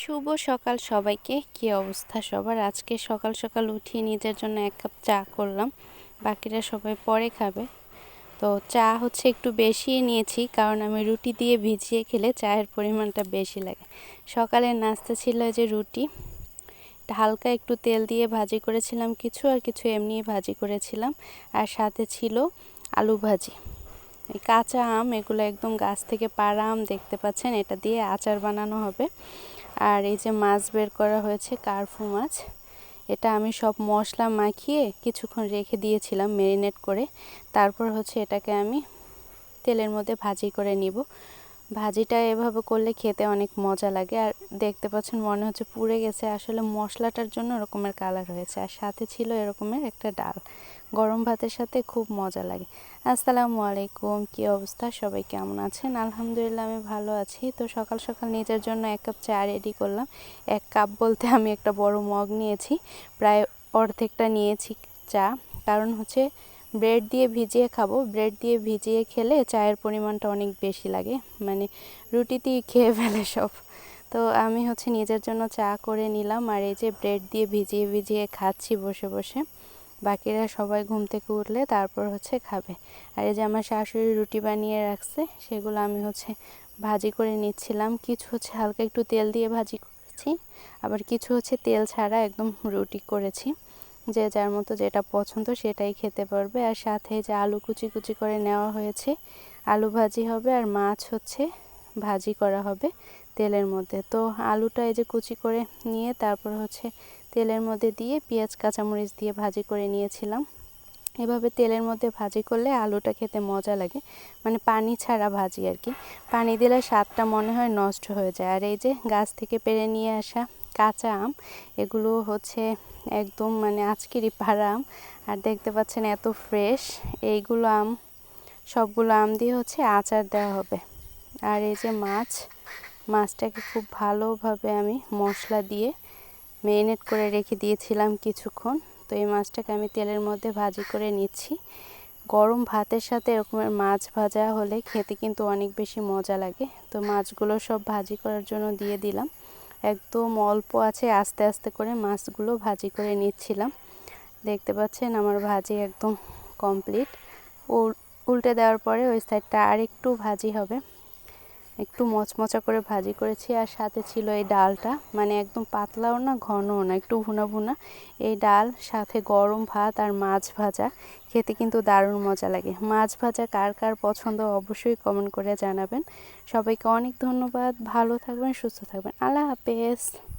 শুভ সকাল সবাইকে। কি অবস্থা সবার? আজকে সকাল সকাল উঠিয়ে নিজের জন্য এক কাপ চা করলাম। বাকিরা সবাই পরে খাবে। তো চা হচ্ছে একটু বেশি নিয়েছি, কারণ আমি রুটি দিয়ে ভিজিয়ে খেলে চায়ের পরিমাণটা বেশি লাগে। সকালের নাস্তা ছিল যে রুটি। হালকা একটু তেল দিয়ে ভাজি করেছিলাম কিছু, আর কিছু এমনি ভাজি করেছিলাম। আর সাথে ছিল আলু ভাজি। এই কাঁচা আম, এগুলো একদম গাছ থেকে পাড়া আম দেখতে পাচ্ছেন, এটা দিয়ে আচার বানানো হবে। আর এই যে মাছ বের করা হয়েছে, কার্ফু মাছ, এটা আমি সব মশলা মাখিয়ে কিছুক্ষণ রেখে দিয়েছিলাম মেরিনেট করে। তারপর হচ্ছে এটাকে আমি তেলের মধ্যে ভাজি করে নিব। ভাজিটা এভাবে করলে খেতে অনেক মজা লাগে। আর দেখতে পাচ্ছেন মনে হচ্ছে পুড়ে গেছে। আসলে মশলাটার জন্য এরকমের কালার হয়েছে। আর সাথে ছিল এরকমের একটা ডাল। গরম ভাতের সাথে খুব মজা লাগে। আসসালামু আলাইকুম। কি অবস্থা? সবাই কেমন আছেন? আলহামদুলিল্লাহ, আমি ভালো আছি। তো সকাল সকাল নিজের জন্য এক কাপ চা রেডি করলাম। এক কাপ বলতে আমি একটা বড় মগ নিয়েছি। প্রায় অর্ধেকটা নিয়েছি চা। কারণ হচ্ছে ব্রেড দিয়ে ভিজিয়ে খাব। ব্রেড দিয়ে ভিজিয়ে খেলে চায়ের পরিমাণটা অনেক বেশি লাগে। মানে রুটিতেই খেয়ে ফেলে সব। তো আমি হচ্ছে নিজের জন্য চা করে নিলাম আর এই যে ব্রেড দিয়ে ভিজিয়ে ভিজিয়ে খাচ্ছি বসে বসে। বাকিরা সবাই ঘুম থেকে উঠলে তারপর হচ্ছে খাবে। আর এই যে আমার শাশুড়ি রুটি বানিয়ে রাখছে, সেগুলো আমি হচ্ছে ভাজি করে নিচ্ছিলাম। কিছু হচ্ছে হালকা একটু তেল দিয়ে ভাজি করেছি, আবার কিছু হচ্ছে তেল ছাড়া একদম রুটি করেছি। যে যার মতো যেটা পছন্দ সেটাই খেতে পারবে। আর সাথে যে আলু কুচি কুচি করে নেওয়া হয়েছে, আলু ভাজি হবে আর মাছ হচ্ছে ভাজি করা হবে তেলের মধ্যে। তো আলুটা এই যে কুচি করে নিয়ে তারপর হচ্ছে তেলের মধ্যে দিয়ে পেঁয়াজ, কাঁচামরিচ দিয়ে ভাজি করে নিয়েছিলাম। এভাবে তেলের মধ্যে ভাজি করলে আলুটা খেতে মজা লাগে। মানে পানি ছাড়া ভাজি আর কি। পানি দিলে স্বাদটা মনে হয় নষ্ট হয়ে যায়। আর এই যে গাছ থেকে পেরে নিয়ে আসা কাঁচা আম, এগুলো হচ্ছে একদম মানে আজকেরই পাড়া আম। আর দেখতে পাচ্ছেন এত ফ্রেশ এইগুলো আম, সবগুলো আম দিয়ে হচ্ছে আচার দেওয়া হবে। আর এই যে মাছ, মাছটাকে খুব ভালোভাবে আমি মশলা দিয়ে ম্যারিনেট করে রেখে দিয়েছিলাম কিছুক্ষণ। তো এই মাছটাকে আমি তেলের মধ্যে ভাজি করে নিচ্ছি। গরম ভাতের সাথে এরকমের মাছ ভাজা হলে খেতে কিন্তু অনেক বেশি মজা লাগে। তো মাছগুলো সব ভাজি করার জন্য দিয়ে দিলাম। একদম অল্প আছে, আস্তে আস্তে করে মাছগুলো ভাজি করে নিচ্ছিলাম। দেখতে পাচ্ছেন আমার ভাজি একদম কমপ্লিট। উল্টে দেওয়ার পরে ওই সাইডটা আর একটু ভাজি হবে। একটু মচমচা করে ভাজি করেছি আর সাথে ছিল এই ডালটা। মানে একদম পাতলাও না, ঘনও না, একটু ভুনা ভুনা। এই ডাল, সাথে গরম ভাত আর মাছ ভাজা। খেতে কিন্তু দারুণ মজা লাগে। মাছ ভাজা কার কার পছন্দ অবশ্যই কমেন্ট করে জানাবেন। সবাইকে অনেক ধন্যবাদ। ভালো থাকবেন, সুস্থ থাকবেন। আল্লাহ হাফেজ।